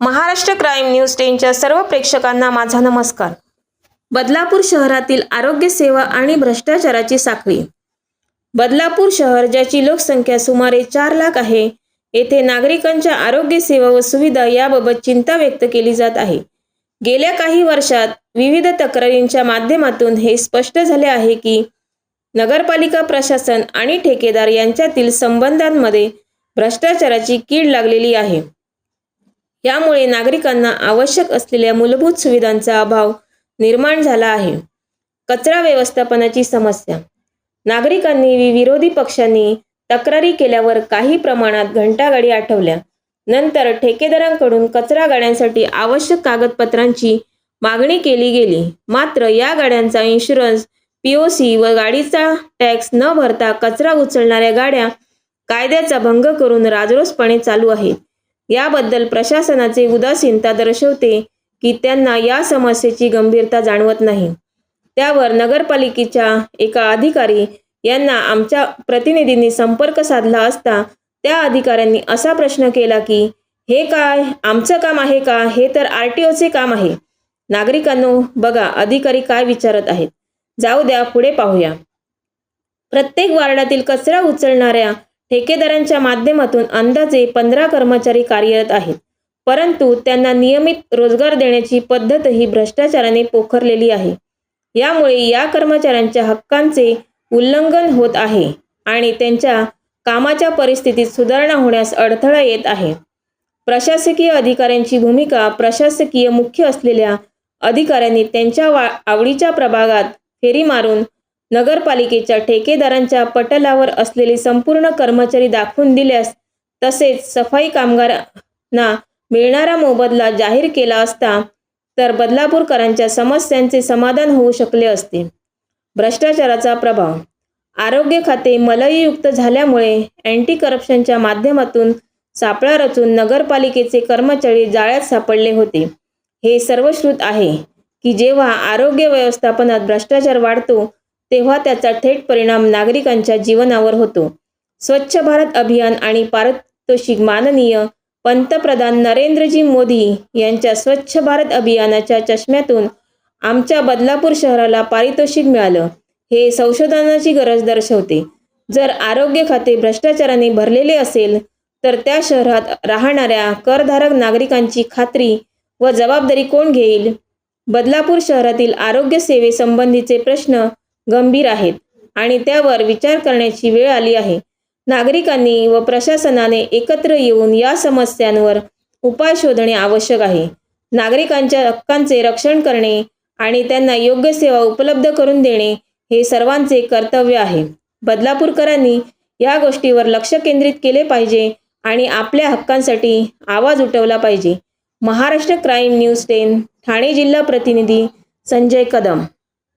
Maharashtra crime news टेनच्या सर्व प्रेक्षकांना माझा नमस्कार. बदलापूर शहरातील आरोग्य सेवा आणि भ्रष्टाचाराची साखळी. बदलापूर शहर ज्याची लोकसंख्या सुमारे चार लाख आहे येथे नागरिकांच्या आरोग्य सेवा व सुविधा याबाबत चिंता व्यक्त केली जात आहे. गेल्या काही वर्षात विविध तक्रारींच्या माध्यमातून हे स्पष्ट झाले आहे की नगरपालिका प्रशासन आणि ठेकेदार यांच्यातील संबंधांमध्ये भ्रष्टाचाराची कीड लागलेली आहे. यामुळे नागरिकांना आवश्यक असलेल्या मूलभूत सुविधांचा अभाव निर्माण झाला आहे. कचरा व्यवस्थापनाची समस्या. नागरिकांनी विरोधी पक्षांनी तक्रारी केल्यावर काही प्रमाणात घंटागाडी आठवल्या. नंतर ठेकेदारांकडून कचरा गाड्यांसाठी आवश्यक कागदपत्रांची मागणी केली गेली. मात्र या गाड्यांचा इन्शुरन्स पीओसी व गाडीचा टॅक्स न भरता कचरा उचलणाऱ्या गाड्या कायद्याचा भंग करून राजरोसपणे चालू आहेत. याबद्दल प्रशासनाचे उदासीनता दर्शवते की त्यांना या समस्येची गंभीरता जाणवत नाही. त्यावर नगरपालिकेच्या एका अधिकारी यांना आमच्या प्रतिनिधींनी संपर्क साधला असता त्या अधिकाऱ्यांनी असा प्रश्न केला की हे काय? आमचं काम आहे का? हे तर आर टी ओचे काम आहे. नागरिकांनो बघा अधिकारी काय विचारत आहेत. जाऊ द्या पुढे पाहूया. प्रत्येक वार्डातील कचरा उचलणाऱ्या ठेकेदारांच्या माध्यमातून अंदाजे पंधरा कर्मचारी कार्यरत आहेत. परंतु त्यांना नियमित रोजगार देण्याची पद्धतही भ्रष्टाचाराने पोखरलेली आहे. यामुळे या कर्मचाऱ्यांच्या हक्कांचे उल्लंघन होत आहे आणि त्यांच्या कामाच्या परिस्थितीत सुधारणा होण्यास अडथळा येत आहे. प्रशासकीय अधिकाऱ्यांची भूमिका प्रशासकीय मुख्य असलेल्या अधिकाऱ्यांनी त्यांच्या वा आवडीच्या प्रभागात फेरी मारून नगरपालिकेच्या ठेकेदारांच्या पटलावर असलेले संपूर्ण कर्मचारी दाखवून दिल्यास तसेच सफाई कामगारांना मिळणारा मोबदला जाहीर केला असता तर बदलापूरकरांच्या समस्यांचे समाधान होऊ शकले असते. भ्रष्टाचाराचा प्रभाव. आरोग्य खाते मलईयुक्त झाल्यामुळे अँटी करप्शनच्या माध्यमातून सापळा रचून नगरपालिकेचे कर्मचारी जाळ्यात सापडले होते. हे सर्वश्रुत आहे की जेव्हा आरोग्य व्यवस्थापनात भ्रष्टाचार वाढतो तेव्हा त्याचा थेट परिणाम नागरिकांच्या जीवनावर होतो. स्वच्छ भारत अभियान आणि पारितोषिक माननीय पंतप्रधान नरेंद्रजी मोदी यांच्या स्वच्छ भारत अभियानाच्या चष्म्यातून आमच्या बदलापूर शहराला पारितोषिक मिळालं हे संशोधनाची गरज दर्शवते. जर आरोग्य खाते भ्रष्टाचाराने भरलेले असेल तर त्या शहरात राहणाऱ्या करधारक नागरिकांची खात्री व जबाबदारी कोण घेईल? बदलापूर शहरातील आरोग्य सेवेसंबंधीचे प्रश्न गंभीर आहेत आणि त्यावर विचार करण्याची वेळ आली आहे. नागरिकांनी व प्रशासनाने एकत्र येऊन या समस्यांवर उपाय शोधणे आवश्यक आहे. नागरिकांच्या हक्कांचे रक्षण करणे आणि त्यांना योग्य सेवा उपलब्ध करून देणे हे सर्वांचे कर्तव्य आहे. बदलापूरकरांनी या गोष्टीवर लक्ष केंद्रित केले पाहिजे आणि आपल्या हक्कांसाठी आवाज उठवला पाहिजे. Maharashtra crime news ten Thane जिल्हा प्रतिनिधी संजय कदम.